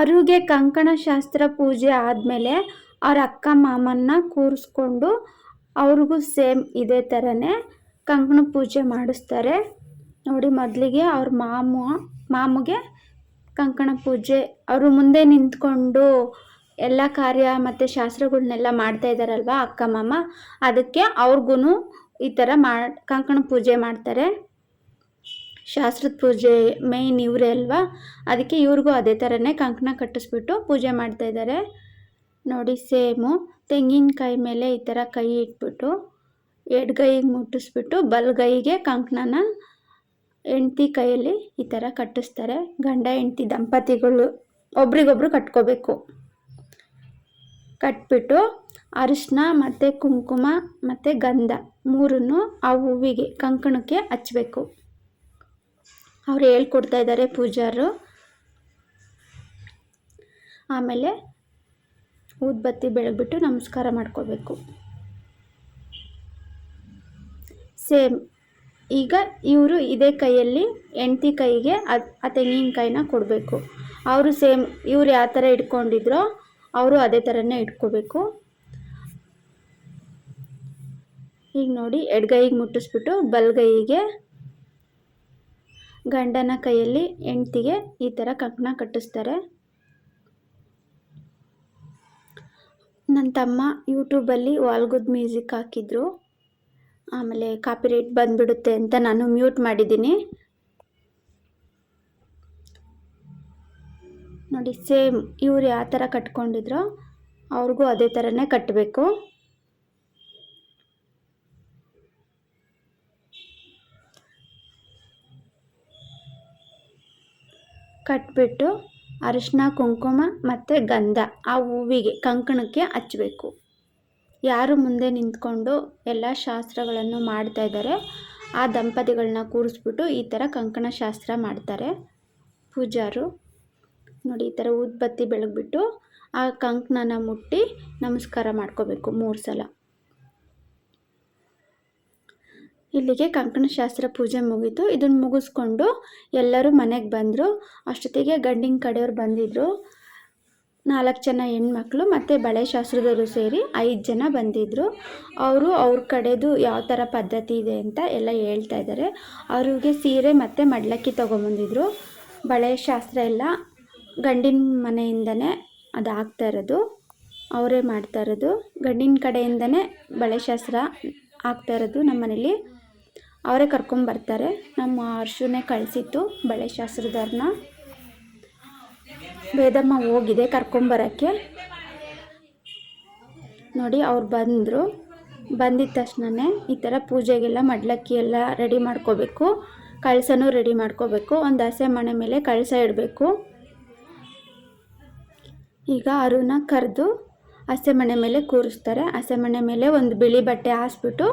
ಅರುಗೆ ಕಂಕಣ ಶಾಸ್ತ್ರ ಪೂಜೆ ಆದಮೇಲೆ ಅವ್ರ ಅಕ್ಕ ಮಾಮನ್ನ ಕೂರಿಸ್ಕೊಂಡು ಅವ್ರಿಗೂ ಸೇಮ್ ಇದೇ ಥರನೇ ಕಂಕಣ ಪೂಜೆ ಮಾಡಿಸ್ತಾರೆ. ನೋಡಿ ಮೊದಲಿಗೆ ಅವ್ರ ಮಾಮು, ಮಾಮಗೆ ಕಂಕಣ ಪೂಜೆ, ಅವರು ಮುಂದೆ ನಿಂತ್ಕೊಂಡು ಎಲ್ಲ ಕಾರ್ಯ ಮತ್ತು ಶಾಸ್ತ್ರಗಳನ್ನೆಲ್ಲ ಮಾಡ್ತಾ ಇದ್ದಾರಲ್ವ ಅಕ್ಕ ಮಾಮ? ಅದಕ್ಕೆ ಅವ್ರಿಗೂ ಈ ಥರ ಮಾಡಿ, ಕಂಕಣ ಪೂಜೆ ಮಾಡ್ತಾರೆ. ಶಾಸ್ತ್ರದ ಪೂಜೆ ಮೇಯ್ನ್ ಇವರೇ ಅಲ್ವಾ? ಅದಕ್ಕೆ ಇವ್ರಿಗೂ ಅದೇ ಥರನೇ ಕಂಕಣ ಕಟ್ಟಿಸ್ಬಿಟ್ಟು ಪೂಜೆ ಮಾಡ್ತಾ ಇದ್ದಾರೆ ನೋಡಿ, ಸೇಮು ತೆಂಗಿನಕಾಯಿ ಮೇಲೆ ಈ ಥರ ಕೈ ಇಟ್ಬಿಟ್ಟು ಎಡ್ಗೈಗೆ ಮುಟ್ಟಿಸ್ಬಿಟ್ಟು ಬಲಗೈಗೆ ಕಂಕಣನ ಹೆಂಡ್ತಿ ಕೈಯಲ್ಲಿ ಈ ಥರ ಕಟ್ಟಿಸ್ತಾರೆ. ಗಂಡ, ಹೆಂಡ್ತಿ, ದಂಪತಿಗಳು ಒಬ್ರಿಗೊಬ್ರು ಕಟ್ಕೋಬೇಕು. ಕಟ್ಬಿಟ್ಟು ಅರಿಶಿನ ಮತ್ತು ಕುಂಕುಮ ಮತ್ತು ಗಂಧ ಮೂರನ್ನು ಆ ಹೂವಿಗೆ, ಕಂಕಣಕ್ಕೆ ಹಚ್ಬೇಕು. ಅವ್ರು ಹೇಳ್ಕೊಡ್ತಾ ಇದ್ದಾರೆ ಪೂಜಾರು. ಆಮೇಲೆ ಊದ್ಬತ್ತಿ ಬೆಳಗ್ಬಿಟ್ಟು ನಮಸ್ಕಾರ ಮಾಡ್ಕೋಬೇಕು. ಸೇಮ್, ಈಗ ಇವರು ಇದೇ ಕೈಯಲ್ಲಿ ಹೆಂಡ್ತಿ ಕೈಗೆ ಅದು ಆ ತೆಂಗಿನಕಾಯಿನ ಕೊಡಬೇಕು. ಅವರು ಸೇಮ್, ಇವ್ರು ಯಾವ ಥರ ಇಟ್ಕೊಂಡಿದ್ರೋ ಅವರು ಅದೇ ಥರನೇ ಇಟ್ಕೋಬೇಕು. ಈಗ ನೋಡಿ ಎಡಗೈಗೆ ಮುಟ್ಟಿಸ್ಬಿಟ್ಟು ಬಲಗೈಗೆ ಗಂಡನ ಕೈಯಲ್ಲಿ ಹೆಂಡ್ತಿಗೆ ಈ ಥರ ಕಂಕಣ ಕಟ್ಟಿಸ್ತಾರೆ. ನನ್ನ ತಮ್ಮ ಯೂಟ್ಯೂಬಲ್ಲಿ ವಾಲ್ಗುದ್ ಮ್ಯೂಸಿಕ್ ಹಾಕಿದ್ರು. ಆಮೇಲೆ ಕಾಪಿರೈಟ್ ಬಂದುಬಿಡುತ್ತೆ ಅಂತ ನಾನು ಮ್ಯೂಟ್ ಮಾಡಿದ್ದೀನಿ. ನೋಡಿ, ಸೇಮ್ ಇವ್ರು ಯಾವ ಥರ ಕಟ್ಕೊಂಡಿದ್ರೋ ಅವ್ರಿಗೂ ಅದೇ ಥರನೇ ಕಟ್ಟಬೇಕು. ಕಟ್ಬಿಟ್ಟು ಅರಿಶಿನ ಕುಂಕುಮ ಮತ್ತು ಗಂಧ ಆ ಹೂವಿಗೆ, ಕಂಕಣಕ್ಕೆ ಹಚ್ಚಬೇಕು ಯಾರು ಮುಂದೆ ನಿಂತ್ಕೊಂಡು ಎಲ್ಲ ಶಾಸ್ತ್ರಗಳನ್ನು ಮಾಡ್ತಾ ಇದ್ದಾರೆ, ಆ ದಂಪತಿಗಳನ್ನ ಕೂರಿಸ್ಬಿಟ್ಟು ಈ ಥರ ಕಂಕಣ ಶಾಸ್ತ್ರ ಮಾಡ್ತಾರೆ. ಪೂಜಾರು ನೋಡಿ ಈ ಥರ ಊದ್ಬತ್ತಿ ಬೆಳಗ್ಬಿಟ್ಟು ಆ ಕಂಕಣನ ಮುಟ್ಟಿ ನಮಸ್ಕಾರ ಮಾಡ್ಕೋಬೇಕು ಮೂರು ಸಲ. ಇಲ್ಲಿಗೆ ಕಂಕಣ ಶಾಸ್ತ್ರ ಪೂಜೆ ಮುಗೀತು. ಇದನ್ನು ಮುಗಿಸ್ಕೊಂಡು ಎಲ್ಲರೂ ಮನೆಗೆ ಬಂದರು. ಅಷ್ಟೊತ್ತಿಗೆ ಗಂಡಿನ ಕಡೆಯವ್ರು ಬಂದಿದ್ದರು ನಾಲ್ಕು ಜನ ಹೆಣ್ಮಕ್ಳು ಮತ್ತು ಬಳೆ ಶಾಸ್ತ್ರದವರು ಸೇರಿ ಐದು ಜನ ಬಂದಿದ್ದರು ಅವರು ಅವ್ರ ಕಡೆದು ಯಾವ ಥರ ಪದ್ಧತಿ ಇದೆ ಅಂತ ಎಲ್ಲ ಹೇಳ್ತಾ ಇದ್ದಾರೆ ಅವ್ರಿಗೆ ಸೀರೆ ಮತ್ತು ಮಡ್ಲಕ್ಕಿ ತೊಗೊಂಬಂದಿದ್ರು. ಬಳೆ ಶಾಸ್ತ್ರ ಎಲ್ಲ ಗಂಡಿನ ಮನೆಯಿಂದನೇ ಅದು ಆಗ್ತಾ ಇರೋದು. ಅವರೇ ಮಾಡ್ತಾ ಇರೋದು. ಗಂಡಿನ ಕಡೆಯಿಂದನೇ ಬಳೆ ಶಾಸ್ತ್ರ ಆಗ್ತಾ ಇರೋದು ನಮ್ಮ ಮನೇಲಿ ಅವರೇ ಕರ್ಕೊಂಬರ್ತಾರೆ ನಮ್ಮ ಅರ್ಶುನೇ ಕಳಿಸಿತ್ತು ಬಳೆ ಶಾಸ್ತ್ರದವ್ರನ್ನ ವೇದಮ್ಮ ಹೋಗಿದೆ ಕರ್ಕೊಂಬರೋಕ್ಕೆ ನೋಡಿ, ಅವ್ರು ಬಂದರು. ಬಂದಿದ ತಕ್ಷಣವೇ ಈ ಥರ ಪೂಜೆಗೆಲ್ಲ ಮಡ್ಲಕ್ಕಿ ಎಲ್ಲ ರೆಡಿ ಮಾಡ್ಕೋಬೇಕು. ಕಳಸನೂ ರೆಡಿ ಮಾಡ್ಕೋಬೇಕು. ಒಂದು ಹಸೆ ಮನೆ ಮೇಲೆ ಕಳಸ ಇಡಬೇಕು. ಈಗ ಅರುಣ ಕರೆದು ಹಸೆ ಮನೆ ಮೇಲೆ ಕೂರಿಸ್ತಾರೆ. ಹಸೆಮಣೆ ಮೇಲೆ ಒಂದು ಬಿಳಿ ಬಟ್ಟೆ ಹಾಸ್ಬಿಟ್ಟು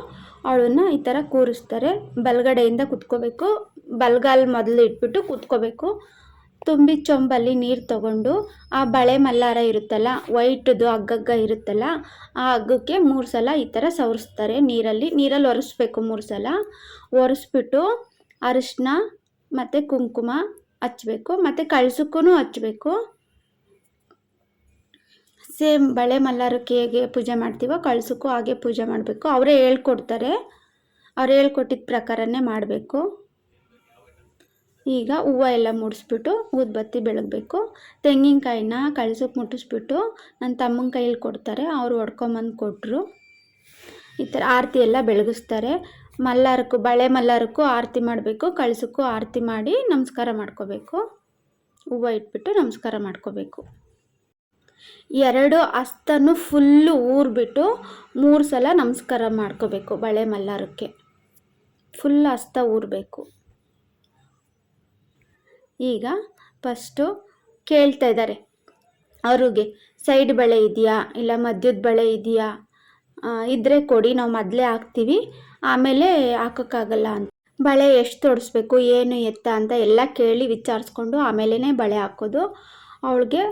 ಅವಳನ್ನ ಈ ಥರ ಕೂರಿಸ್ತಾರೆ. ಬಲಗಡೆಯಿಂದ ಕುತ್ಕೋಬೇಕು. ಬಲ್ಗಾಲ್ ಮೊದಲು ಇಟ್ಬಿಟ್ಟು ಕುತ್ಕೋಬೇಕು. ತುಂಬಿ ಚೊಂಬಲ್ಲಿ ನೀರು ತಗೊಂಡು ಆ ಬಳೆ ಮಲ್ಲಾರ ಇರುತ್ತಲ್ಲ, ವೈಟ್ದು ಹಗ್ಗಗ್ಗ ಇರುತ್ತಲ್ಲ, ಆ ಹಗ್ಗಕ್ಕೆ ಮೂರು ಸಲ ಈ ಥರ ಸವರಿಸ್ತಾರೆ ನೀರಲ್ಲಿ. ನೀರಲ್ಲಿ ಒರೆಸ್ಬೇಕು ಮೂರು ಸಲ. ಒರೆಸ್ಬಿಟ್ಟು ಅರಿಶಿನ ಮತ್ತು ಕುಂಕುಮ ಹಚ್ಚಬೇಕು ಮತ್ತು ಕಳ್ಸಕ್ಕೂ ಹಚ್ಬೇಕು. ಸೇಮ್ ಬಳೆ ಮಲ್ಲಾರಕ್ಕೆ ಹೇಗೆ ಪೂಜೆ ಮಾಡ್ತೀವೋ ಕಳ್ಸಕ್ಕೂ ಹಾಗೆ ಪೂಜೆ ಮಾಡಬೇಕು. ಅವರೇ ಹೇಳ್ಕೊಡ್ತಾರೆ. ಅವ್ರು ಹೇಳ್ಕೊಟ್ಟಿದ್ದ ಪ್ರಕಾರನೇ ಮಾಡಬೇಕು. ಈಗ ಹೂವು ಎಲ್ಲ ಮುಡಿಸ್ಬಿಟ್ಟು ಊದ್ಬತ್ತಿ ಬೆಳಗಬೇಕು. ತೆಂಗಿನಕಾಯಿನ ಕಳ್ಸಕ್ಕೆ ಮುಟ್ಟಿಸ್ಬಿಟ್ಟು ನನ್ನ ತಮ್ಮನ ಕೈಯಲ್ಲಿ ಕೊಡ್ತಾರೆ. ಅವರು ಹೊಡ್ಕೊಂಬಂದು ಕೊಟ್ಟರು ಈ ಥರ ಆರತಿ ಎಲ್ಲ ಬೆಳಗಿಸ್ತಾರೆ. ಮಲ್ಲಾರಕ್ಕೂ, ಬಳೆ ಮಲ್ಲಾರಕ್ಕೂ ಆರತಿ ಮಾಡಬೇಕು. ಕಳ್ಸಕ್ಕೂ ಆರತಿ ಮಾಡಿ ನಮಸ್ಕಾರ ಮಾಡ್ಕೋಬೇಕು. ಹೂವು ಇಟ್ಬಿಟ್ಟು ನಮಸ್ಕಾರ ಮಾಡ್ಕೋಬೇಕು. ಎರಡು ಹಸ್ತನೂ ಫುಲ್ಲು ಊರ್ಬಿಟ್ಟು ಮೂರು ಸಲ ನಮಸ್ಕಾರ ಮಾಡ್ಕೋಬೇಕು ಬಳೆ ಮಲ್ಲಾರಕ್ಕೆ. ಫುಲ್ ಹಸ್ತ ಊರಬೇಕು ಈಗ ಫಸ್ಟು ಕೇಳ್ತಾ ಇದ್ದಾರೆ ಅವ್ರಿಗೆ ಸೈಡ್ ಬಳೆ ಇದೆಯಾ ಇಲ್ಲ ಮಧ್ಯದ ಬಳೆ ಇದೆಯಾ? ಇದ್ದರೆ ಕೊಡಿ, ನಾವು ಮೊದಲೇ ಹಾಕ್ತೀವಿ, ಆಮೇಲೆ ಹಾಕೋಕ್ಕಾಗಲ್ಲ ಅಂತ. ಬಳೆ ಎಷ್ಟು ತೊಡಿಸ್ಬೇಕು, ಏನು ಎತ್ತ ಅಂತ ಎಲ್ಲ ಕೇಳಿ ವಿಚಾರಿಸ್ಕೊಂಡು ಆಮೇಲೆ ಬಳೆ ಹಾಕೋದು. ಅವಳಿಗೆ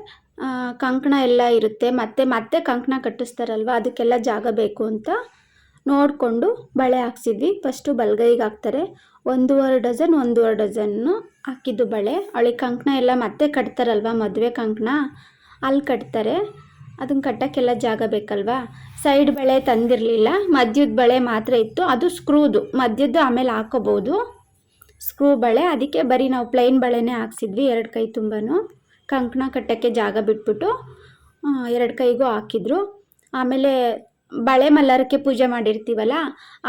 ಕಂಕಣ ಎಲ್ಲ ಇರುತ್ತೆ. ಮತ್ತೆ ಮತ್ತೆ ಕಂಕಣ ಕಟ್ಟಿಸ್ತಾರಲ್ವ? ಅದಕ್ಕೆಲ್ಲ ಜಾಗ ಬೇಕು ಅಂತ ನೋಡಿಕೊಂಡು ಬಳೆ ಹಾಕ್ಸಿದ್ವಿ. ಫಸ್ಟು ಬಲಗೈಗೆ ಹಾಕ್ತಾರೆ. ಒಂದೂವರೆ ಡಜನ್ ಒಂದೂವರೆ ಡಜನ್ನು ಹಾಕಿದ್ದು ಬಳೆ. ಅವಳಿಗೆ ಕಂಕಣ ಎಲ್ಲ ಮತ್ತೆ ಕಟ್ತಾರಲ್ವ? ಮದುವೆ ಕಂಕಣ. ಅಲ್ಲಿ ಕಟ್ತಾರೆ. ಅದನ್ನು ಕಟ್ಟೋಕ್ಕೆಲ್ಲ ಜಾಗ ಬೇಕಲ್ವಾ? ಸೈಡ್ ಬಳೆ ತಂದಿರಲಿಲ್ಲ. ಮಧ್ಯದ ಬಳೆ ಮಾತ್ರ ಇತ್ತು. ಅದು ಸ್ಕ್ರೂದು ಮಧ್ಯದ್ದು ಆಮೇಲೆ ಹಾಕೋಬೋದು. ಸ್ಕ್ರೂ ಬಳೆ. ಅದಕ್ಕೆ ಬರೀ ನಾವು ಪ್ಲೈನ್ ಬಳೆನೇ ಹಾಕ್ಸಿದ್ವಿ. ಎರಡು ಕೈ ತುಂಬಾ ಕಂಕಣ ಕಟ್ಟೋಕ್ಕೆ ಜಾಗ ಬಿಟ್ಬಿಟ್ಟು ಎರಡು ಕೈಗೂ ಹಾಕಿದ್ರು. ಆಮೇಲೆ ಬಳೆ ಮಲ್ಲರಕ್ಕೆ ಪೂಜೆ ಮಾಡಿರ್ತೀವಲ್ಲ,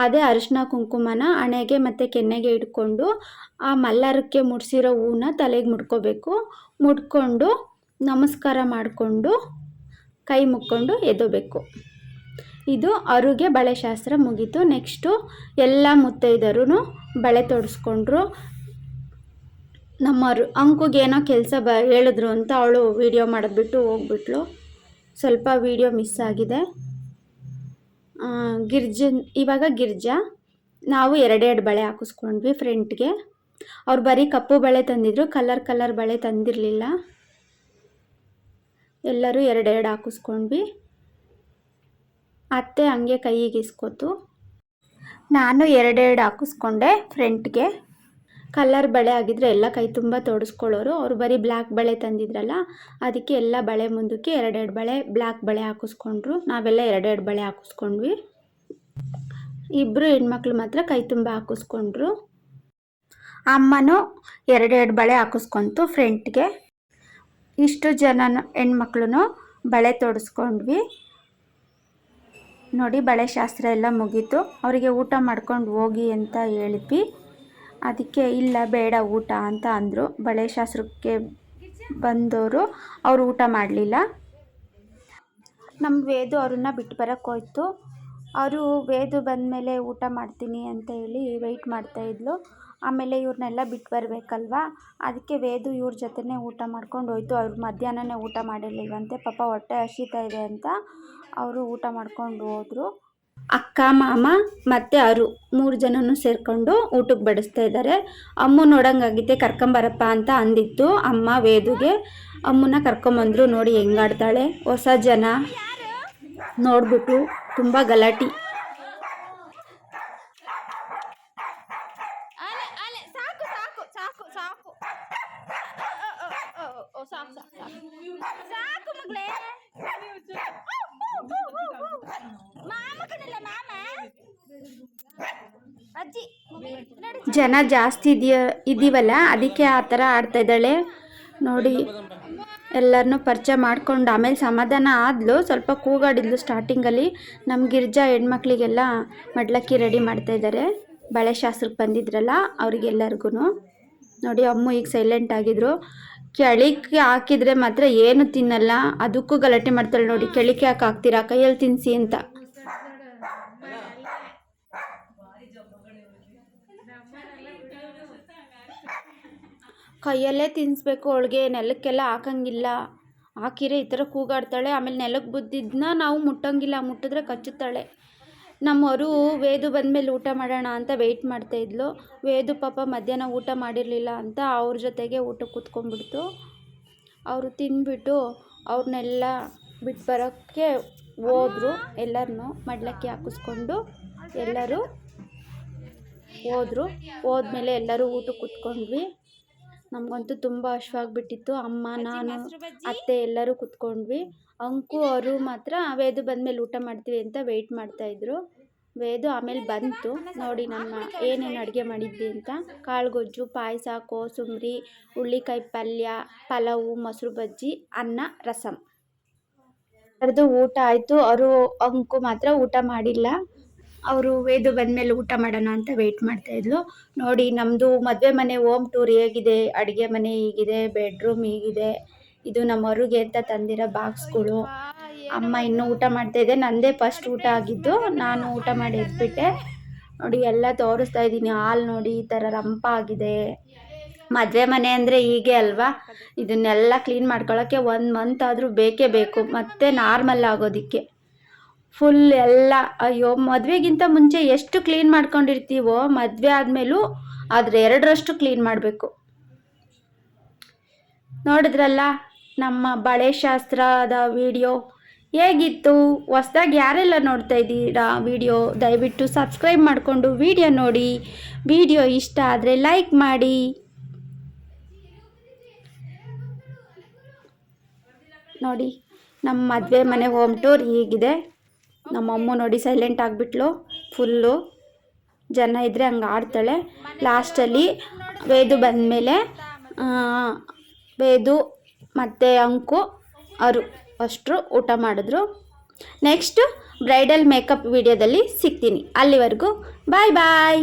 ಅದೇ ಅರಿಶಿನ ಕುಂಕುಮನ ಹಣೆಗೆ ಮತ್ತು ಕೆನ್ನೆಗೆ ಇಟ್ಕೊಂಡು ಆ ಮಲ್ಲರಕ್ಕೆ ಮುಡಿಸಿರೋ ಹೂವನ್ನ ತಲೆಗೆ ಮುಡ್ಕೋಬೇಕು. ಮುಡ್ಕೊಂಡು ನಮಸ್ಕಾರ ಮಾಡಿಕೊಂಡು ಕೈ ಮುಕ್ಕೊಂಡು ಎದ್ದೋಬೇಕು ಇದು ಅರುಗೆ ಬಳೆ ಶಾಸ್ತ್ರ ಮುಗೀತು. ನೆಕ್ಸ್ಟು ಎಲ್ಲ ಮುತ್ತೈದರು ಬಳೆ ತೊಡಸ್ಕೊಂಡ್ರು. ನಮ್ಮರು ಅಂಕುಗೆ ಏನೋ ಕೆಲಸ ಬ ಹೇಳಿದ್ರು ಅಂತ ಅವಳು ವೀಡಿಯೋ ಮಾಡಿದ್ಬಿಟ್ಟು ಹೋಗ್ಬಿಟ್ಲು. ಸ್ವಲ್ಪ ವೀಡಿಯೋ ಮಿಸ್ ಆಗಿದೆ. ಗಿರ್ಜನ್ ಇವಾಗ ಗಿರ್ಜಾ, ನಾವು ಎರಡೆರಡು ಬಳೆ ಹಾಕಿಸ್ಕೊಂಡ್ವಿ ಫ್ರಂಟ್ಗೆ. ಅವ್ರು ಬರೀ ಕಪ್ಪು ಬಳೆ ತಂದಿದ್ರು, ಕಲರ್ ಕಲರ್ ಬಳೆ ತಂದಿರಲಿಲ್ಲ. ಎಲ್ಲರೂ ಎರಡೆರಡು ಹಾಕಿಸ್ಕೊಂಡ್ವಿ. ಅತ್ತೆ ಹಂಗೆ ಕೈಗೆ ಇಸ್ಕೊತು. ನಾನು ಎರಡೆರಡು ಹಾಕಿಸ್ಕೊಂಡೆ ಫ್ರಂಟ್ಗೆ. ಕಲರ್ ಬಳೆ ಆಗಿದ್ರೆ ಎಲ್ಲ ಕೈ ತುಂಬ ತೋಡಿಸ್ಕೊಳ್ಳೋರು. ಅವ್ರು ಬರೀ ಬ್ಲ್ಯಾಕ್ ಬಳೆ ತಂದಿದ್ರಲ್ಲ, ಅದಕ್ಕೆ ಎಲ್ಲ ಬಳೆ ಮುಂದಕ್ಕೆ ಎರಡೆರಡು ಬಳೆ ಬ್ಲ್ಯಾಕ್ ಬಳೆ ಹಾಕಿಸ್ಕೊಂಡ್ರು. ನಾವೆಲ್ಲ ಎರಡೆರಡು ಬಳೆ ಹಾಕಿಸ್ಕೊಂಡ್ವಿ. ಇಬ್ಬರು ಹೆಣ್ಮಕ್ಳು ಮಾತ್ರ ಕೈ ತುಂಬ ಹಾಕಿಸ್ಕೊಂಡ್ರು. ಅಮ್ಮನೂ ಎರಡೆರಡು ಬಳೆ ಹಾಕಿಸ್ಕೊಂತು ಫ್ರೆಂಟ್ಗೆ. ಇಷ್ಟು ಜನ ಹೆಣ್ಮಕ್ಳು ಬಳೆ ತೊಡಸ್ಕೊಂಡ್ವಿ. ನೋಡಿ, ಬಳೆ ಶಾಸ್ತ್ರ ಎಲ್ಲ ಮುಗೀತು. ಅವರಿಗೆ ಊಟ ಮಾಡ್ಕೊಂಡು ಹೋಗಿ ಅಂತ ಹೇಳಿದ್ವಿ. ಅದಕ್ಕೆ ಇಲ್ಲ, ಬೇಡ ಊಟ ಅಂತ ಅಂದರು. ಬಳೆ ಶಾಸ್ತ್ರಕ್ಕೆ ಬಂದವರು ಅವರು ಊಟ ಮಾಡಲಿಲ್ಲ. ನಮ್ಮ ವೇದು ಅವ್ರನ್ನ ಬಿಟ್ಟು ಬರೋಕ್ಕೋಯ್ತು ಅವರು ವೇದು ಬಂದಮೇಲೆ ಊಟ ಮಾಡ್ತೀನಿ ಅಂತ ಹೇಳಿ ವೆಯ್ಟ್ ಮಾಡ್ತಾಯಿದ್ಲು ಆಮೇಲೆ ಇವ್ರನ್ನೆಲ್ಲ ಬಿಟ್ಟು ಬರಬೇಕಲ್ವಾ? ಅದಕ್ಕೆ ವೇದು ಇವ್ರ ಜೊತೆನೇ ಊಟ ಮಾಡ್ಕೊಂಡು ಹೋಯ್ತು. ಅವ್ರು ಮಧ್ಯಾಹ್ನನೇ ಊಟ ಮಾಡಿರಲಿಲ್ವಂತೆ. ಪಾಪ ಹೊಟ್ಟೆ ಹಸಿತಾ ಇದೆ ಅಂತ ಅವರು ಊಟ ಮಾಡ್ಕೊಂಡು ಹೋದರು. ಅಕ್ಕ, ಮಾಮ ಮತ್ತು ಅರು ಮೂರು ಜನನೂ ಸೇರಿಕೊಂಡು ಊಟಕ್ಕೆ ಬಡಿಸ್ತಾ ಇದ್ದಾರೆ. ಅಮ್ಮ ನೋಡಂಗಾಗಿತ್ತೆ ಕರ್ಕೊಂಬರಪ್ಪ ಅಂತ ಅಂದಿತ್ತು. ಅಮ್ಮ ವೇದುಗೆ ಅಮ್ಮನ ಕರ್ಕೊಂಬಂದ್ರು ನೋಡಿ ಹೆಂಗಾಡ್ತಾಳೆ. ಹೊಸ ಜನ ನೋಡ್ಬಿಟ್ಟು ತುಂಬ ಗಲಾಟಿ. ಜನ ಜಾಸ್ತಿ ಇದೆಯ, ಇದೀವಲ್ಲ? ಅದಕ್ಕೆ ಆ ಥರ ಆಡ್ತಾ ಇದ್ದಾಳೆ. ನೋಡಿ, ಎಲ್ಲರನ್ನು ಪರಿಚಯ ಮಾಡ್ಕೊಂಡು ಆಮೇಲೆ ಸಮಾಧಾನ ಆದ್ಲು. ಸ್ವಲ್ಪ ಕೂಗಾಡಿದ್ಲು ಸ್ಟಾರ್ಟಿಂಗಲ್ಲಿ. ನಮ್ಮ ಗಿರ್ಜಾ ಹೆಣ್ಮಕ್ಳಿಗೆಲ್ಲ ಮಡ್ಲಕ್ಕಿ ರೆಡಿ ಮಾಡ್ತಾ ಇದ್ದಾರೆ. ಬಳೆ ಶಾಸ್ತ್ರಕ್ಕೆ ಬಂದಿದ್ರಲ್ಲ ಅವ್ರಿಗೆಲ್ಲರಿಗೂ ನೋಡಿ, ಅಮ್ಮ ಈಗ ಸೈಲೆಂಟ್ ಆಗಿದ್ರು. ಕೆಳಿಕೆ ಹಾಕಿದ್ರೆ ಮಾತ್ರ ಏನು ತಿನ್ನಲ್ಲ. ಅದಕ್ಕೂ ಗಲಾಟೆ ಮಾಡ್ತಾಳೆ ನೋಡಿ. ಕೆಳಿಕೆ ಯಾಕೆ ಹಾಕ್ತೀರಾ? ಕೈಯಲ್ಲಿ ತಿನ್ನಿಸಿ ಅಂತ. ಕೈಯಲ್ಲೇ ತಿನ್ನಿಸ್ಬೇಕು ಅವಳಿಗೆ, ನೆಲಕ್ಕೆಲ್ಲ ಹಾಕಂಗಿಲ್ಲ. ಹಾಕಿರೆ ಈ ಥರ ಕೂಗಾಡ್ತಾಳೆ, ಆಮೇಲೆ ನೆಲಕ್ಕೆ ಬುದ್ದಿದ್ದನ್ನ ನಾವು ಮುಟ್ಟಂಗಿಲ್ಲ, ಮುಟ್ಟಿದ್ರೆ ಕಚ್ಚುತ್ತಾಳೆ. ನಮ್ಮವರು ವೇದು ಬಂದಮೇಲೆ ಊಟ ಮಾಡೋಣ ಅಂತ ವೆಯ್ಟ್ ಮಾಡ್ತಾಯಿದ್ಲು ವೇದು ಪಾಪ ಮಧ್ಯಾಹ್ನ ಊಟ ಮಾಡಿರಲಿಲ್ಲ ಅಂತ ಅವ್ರ ಜೊತೆಗೆ ಊಟಕ್ಕೆ ಕೂತ್ಕೊಂಡ್ಬಿಡ್ತು. ಅವರು ತಿಂದ್ಬಿಟ್ಟು ಅವ್ರನ್ನೆಲ್ಲ ಬಿಟ್ಟು ಬರೋಕ್ಕೆ ಹೋದ್ರು, ಎಲ್ಲರನ್ನೂ ಮಡ್ಲಕ್ಕಿ ಹಾಕಿಸ್ಕೊಂಡು ಎಲ್ಲರೂ ಹೋದರು. ಹೋದ್ಮೇಲೆ ಎಲ್ಲರೂ ಊಟಕ್ಕೆ ಕೂತ್ಕೊಂಡ್ವಿ. ನಮಗಂತೂ ತುಂಬ ಹಶ್ವಾಗಿಬಿಟ್ಟಿತ್ತು ಅಮ್ಮ ನಾನು ಅತ್ತೆ ಎಲ್ಲರೂ ಕುತ್ಕೊಂಡ್ವಿ. ಅಂಕು ಅವರು ಮಾತ್ರ ವೇದು ಬಂದಮೇಲೆ ಊಟ ಮಾಡ್ತೀವಿ ಅಂತ ವೆಯ್ಟ್ ಮಾಡ್ತಾಯಿದ್ರು ವೇದು ಆಮೇಲೆ ಬಂತು. ನೋಡಿ ನಮ್ಮ ಏನೇನು ಅಡುಗೆ ಮಾಡಿದ್ವಿ ಅಂತ. ಕಾಳು ಗೊಜ್ಜು ಪಾಯಸ ಕೋಸುಂಬರಿ ಹುಳ್ಳಿಕಾಯಿ ಪಲ್ಯ ಪಲಾವು ಮೊಸರು ಬಜ್ಜಿ ಅನ್ನ ರಸಮ್ ಕರೆದು ಊಟ ಆಯಿತು. ಅವರು ಅಂಕು ಮಾತ್ರ ಊಟ ಮಾಡಿಲ್ಲ. ಅವರು ವೇದು ಬಂದಮೇಲೆ ಊಟ ಮಾಡೋಣ ಅಂತ ವೆಯ್ಟ್ ಮಾಡ್ತಾಯಿದ್ಲು ನೋಡಿ ನಮ್ಮದು ಮದುವೆ ಮನೆ ಹೋಮ್ ಟೂರ್ ಹೇಗಿದೆ, ಅಡುಗೆ ಮನೆ ಹೀಗಿದೆ ಬೆಡ್ರೂಮ್ ಹೀಗಿದೆ. ಇದು ನಮ್ಮ ಹೊರಗೆ ಅಂತ ತಂದಿರೋ ಬಾಕ್ಸ್ಗಳು ಅಮ್ಮ ಇನ್ನೂ ಊಟ ಮಾಡ್ತಾ ಮಾಡ್ತಾಯಿದ್ದೆ ನನ್ನದೇ ಫಸ್ಟ್ ಊಟ ಆಗಿದ್ದು ನಾನು ಊಟ ಮಾಡಿ ಎದ್ಬಿಟ್ಟೆ ನೋಡಿ ಎಲ್ಲ ತೋರಿಸ್ತಾ ಇದ್ದೀನಿ. ಹಾಲು ನೋಡಿ, ಈ ಥರ ರಂಪ ಆಗಿದೆ. ಮದುವೆ ಮನೆ ಅಂದರೆ ಹೀಗೆ ಅಲ್ವಾ? ಇದನ್ನೆಲ್ಲ ಕ್ಲೀನ್ ಮಾಡ್ಕೊಳ್ಳೋಕ್ಕೆ ಒಂದು ಮಂತ್ ಆದರೂ ಬೇಕೇ ಬೇಕು. ಮತ್ತೆ ನಾರ್ಮಲ್ ಆಗೋದಕ್ಕೆ. ಫುಲ್ ಎಲ್ಲ, ಅಯ್ಯೋ, ಮದುವೆಗಿಂತ ಮುಂಚೆ ಎಷ್ಟು ಕ್ಲೀನ್ ಮಾಡ್ಕೊಂಡಿರ್ತೀವೋ, ಮದುವೆ ಆದಮೇಲೂ ಅದ್ರ ಎರಡರಷ್ಟು ಕ್ಲೀನ್ ಮಾಡಬೇಕು. ನೋಡಿದ್ರಲ್ಲ, ನಮ್ಮ ಬಳೆ ಶಾಸ್ತ್ರದ ವಿಡಿಯೋ ಹೇಗಿತ್ತು? ಹೊಸ್ದಾಗಿ ಯಾರೆಲ್ಲ ನೋಡ್ತಾ ಇದ್ದೀರಾ ವಿಡಿಯೋ ದಯವಿಟ್ಟು ಸಬ್ಸ್ಕ್ರೈಬ್ ಮಾಡಿಕೊಂಡು ವಿಡಿಯೋ ನೋಡಿ. ವಿಡಿಯೋ ಇಷ್ಟ ಆದರೆ ಲೈಕ್ ಮಾಡಿ. ನೋಡಿ, ನಮ್ಮ ಮದುವೆ ಮನೆ ಹೋಮ್ ಟೂರ್ ಹೀಗಿದೆ. ನಮ್ಮಮ್ಮ ನೋಡಿ ಸೈಲೆಂಟ್ ಆಗಿಬಿಟ್ಲು ಫುಲ್ಲು ಜನ ಇದ್ದರೆ ಹಂಗೆ ಆಡ್ತಾಳೆ. ಲಾಸ್ಟಲ್ಲಿ ವೇದು ಬಂದಮೇಲೆ ವೇದು ಮತ್ತು ಅಂಕು ಅವರು ಅಷ್ಟರು ಊಟ ಮಾಡಿದ್ರು. ನೆಕ್ಸ್ಟು ಬ್ರೈಡಲ್ ಮೇಕಪ್ ವಿಡಿಯೋದಲ್ಲಿ ಸಿಗ್ತೀನಿ. ಅಲ್ಲಿವರೆಗೂ ಬಾಯ್ ಬಾಯ್